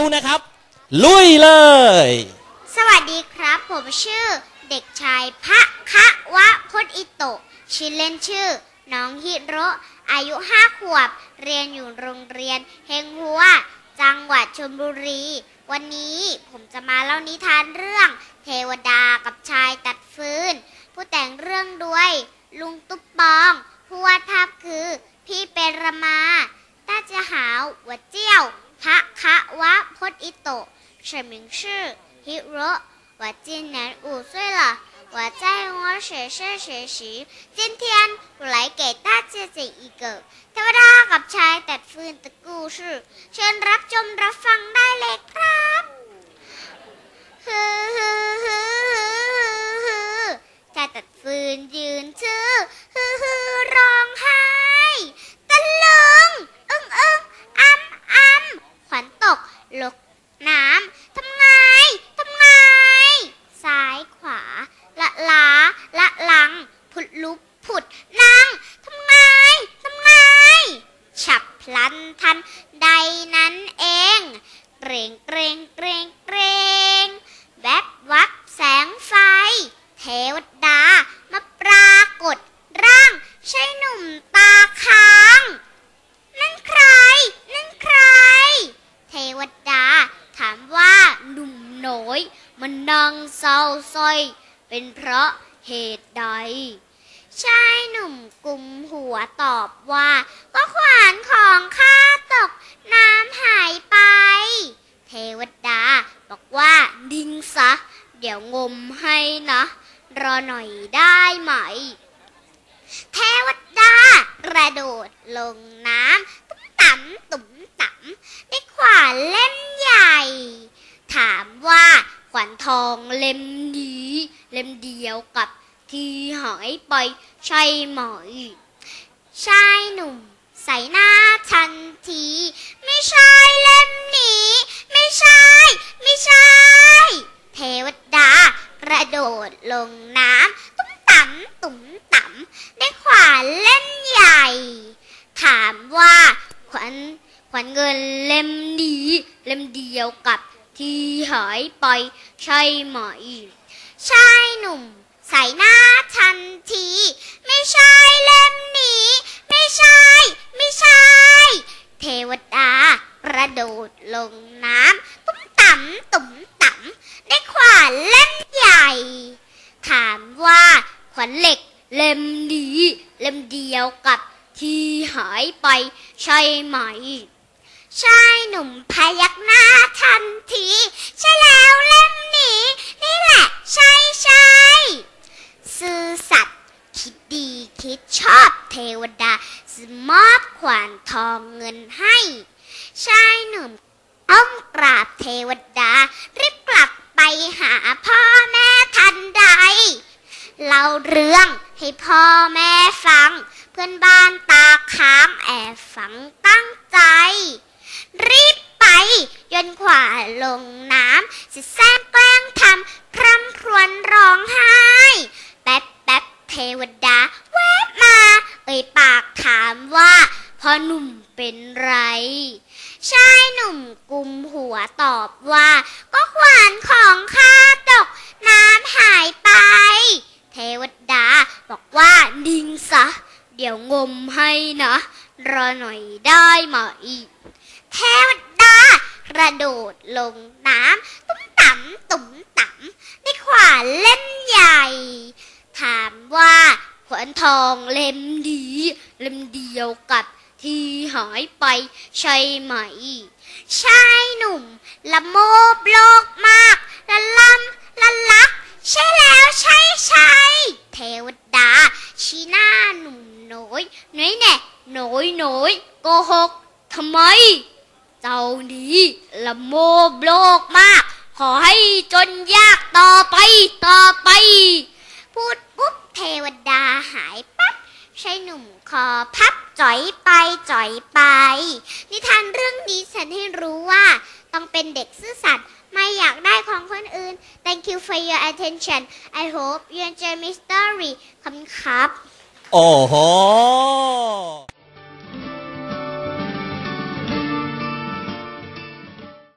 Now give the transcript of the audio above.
สู้นะครับ ลุยเลย สวัสดีครับ ผมชื่อเด็กชายพระคะวะพจน์อิโตะชื่อเล่นชื่อ น้องฮิโรอายุห้าขวบ เรียนอยู่โรงเรียนเฮงหัว จังหวัดชลบุรี วันนี้ผมจะมาเล่านิทานเรื่อง เทวดากับชายตัดฟืน ผู้แต่งเรื่องด้วย ลุงตุ๊บปอง ผู้วาดภาพคือ พี่เปรมาต้าเจะหาวหัวเจี้ยว พระคะวะพจน์อิโตะ全名是 Hero 我今年五岁了，我在我学校学习。今天我来给大家讲一个เทวดากับชายตัดฟืนตะกูชื่อเชิญรับชมรับฟังได้เลยครับฮือฮือฮือฮือฮือชายตัดฟืนยืนชื่อ ลันทันใดนั้นเองเกรงเกรงเกรงเกรงแวบวับแสงไฟ เทวดามาปรากฏร่างใช่หนุ่มตาค้าง นั่นใคร นั่นใคร เทวดาถามว่าหนุ่มน้อยมันนั่งเศร้าส้อยเป็นเพราะเหตุใดชายหนุ่มกลุ่มหัวตอบว่า ก็ขวานของข้าตก น้ำหายไป เทวดา บอกว่าดิ้งซะ เดี๋ยวงมให้นะ รอหน่อยได้ไหม เทวดากระโดดลงน้ำตุ้มต่ำตุ้มต่ำได้ขวานเล่มใหญ่ ถามว่าขวานทองเล่มนี้ เล่มเดียวกับที่หายไปใช่ไหม ชายหนุ่มใส่หน้าทันที ไม่ใช่เล่มนี้ ไม่ใช่ ไม่ใช่ เทวดา ระโดดลงน้ำตุ้มต่ำตุ้มต่ำได้ขวานเล่นใหญ่ ถามว่าขวัญขวัญเงินเล่มนี้เล่มเดียวกับที่หายไปใช่ไหมชายหนุ่ม ใส่หน้าทันที ไม่ใช่เล่มนี้ ไม่ใช่ ไม่ใช่ เทวดากระโดดลงน้ำตุ้มต่ำตุ้มต่ำได้ขวานเล่มใหญ่ ถามว่าขวัญเหล็กเล่มนี้เล่มเดียวกับที่หาย ไปใช่ไหม ชายหนุ่มพยักหน้าทันที ใช่แล้วเล่มนี้ นี่แหละ ใช่ใช่ซื่อสัตย์คิดดีคิดชอบเทวดามอบขวานทองเงินให้ ชายหนุ่มอ้อมกราบเทวดา รีบกลับไปหาพ่อแม่ทันใด เล่าเรื่องให้พ่อแม่ฟัง เพื่อนบ้านตาค้างแอบฝังตั้งใจ รีบไปโยนขวาลงน้ำจะแซงแกล้งทำพรำพรวนร้องไห้ แป๊บแป๊บเทวดาแวบมา เอ่ยปากถามว่าพ่อหนุ่มเป็นไร ชายหนุ่ม กุมหัวตอบว่า ก็ขวานของข้าตกน้ำหายไป เทวดาบอกว่านิ่งซะ เดี๋ยวงมให้นะ รอหน่อยได้ไหมเทวดากระโดดลงน้ำตุ้มต่ำตุ้มต่ำได้ขวานเล่มใหญ่ ถามว่าขวานทองเล่มดี เล่มเดียวกับที่หายไปใช่ไหม ชายหนุ่ม ละโมบโลกมาก ละลำละลัก ใช่แล้วใช่ใช่เทวดา ชี้หน้าหนุ่มน้อยน้อยแน่น้อยน้อยโกหกทำไม เจ้านี้ละโมบโลกมาก ขอให้จนยากต่อไปต่อไป พูดปุ๊บเทวดาหายปั๊บชายหนุ่มคอพับ จ่อยไปจ่อยไป นิทานเรื่องนี้ฉันให้รู้ว่า ต้องเป็นเด็กซื่อสัตย์ไม่อยากได้ของคนอื่น Thank you for your attention I hope you enjoy my story ขอบคุณครับ โอ้โห